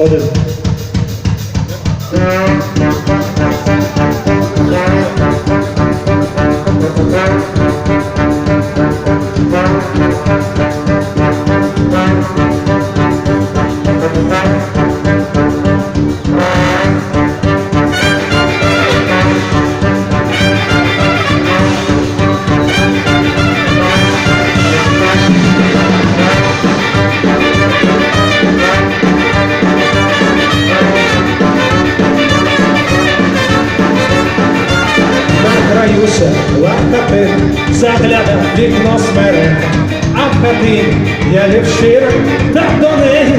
Others. Загляда вікно смере, а хати я лівшир, так до неї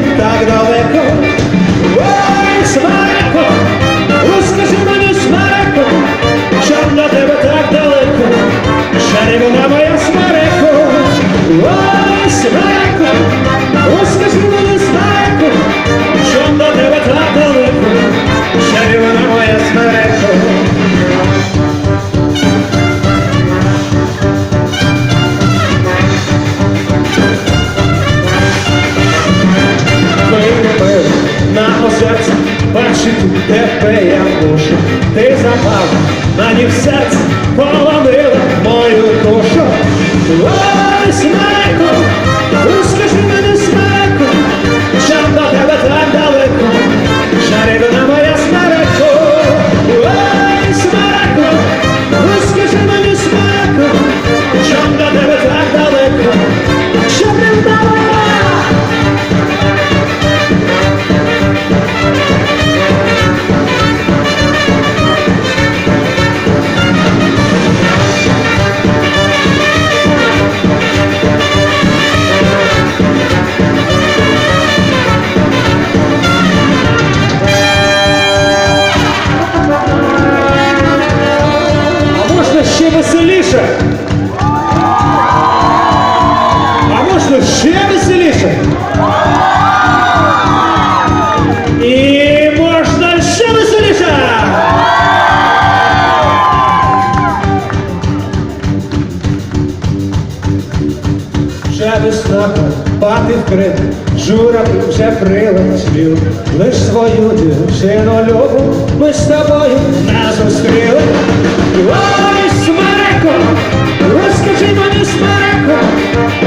бачити тебе я мушу, Ти запав мені в серце, полонила веселіше? А можна ще веселіше? І можна ще веселіше! Вже весна, пати вкрит, журавль вже прилетів, лиш свою дівчину любу ми з тобою не зустріли. Розкажи мені смереко,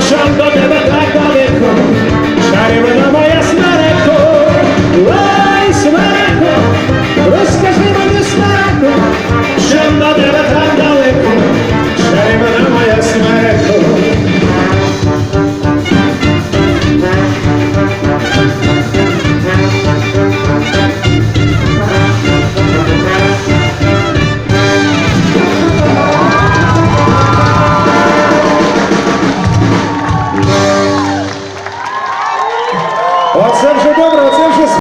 чом до тебе так далеко, шарівна моя смереко. Ой, смереко, розкажи мені смереко, чом до тебе так далеко, шарівна моя смереко.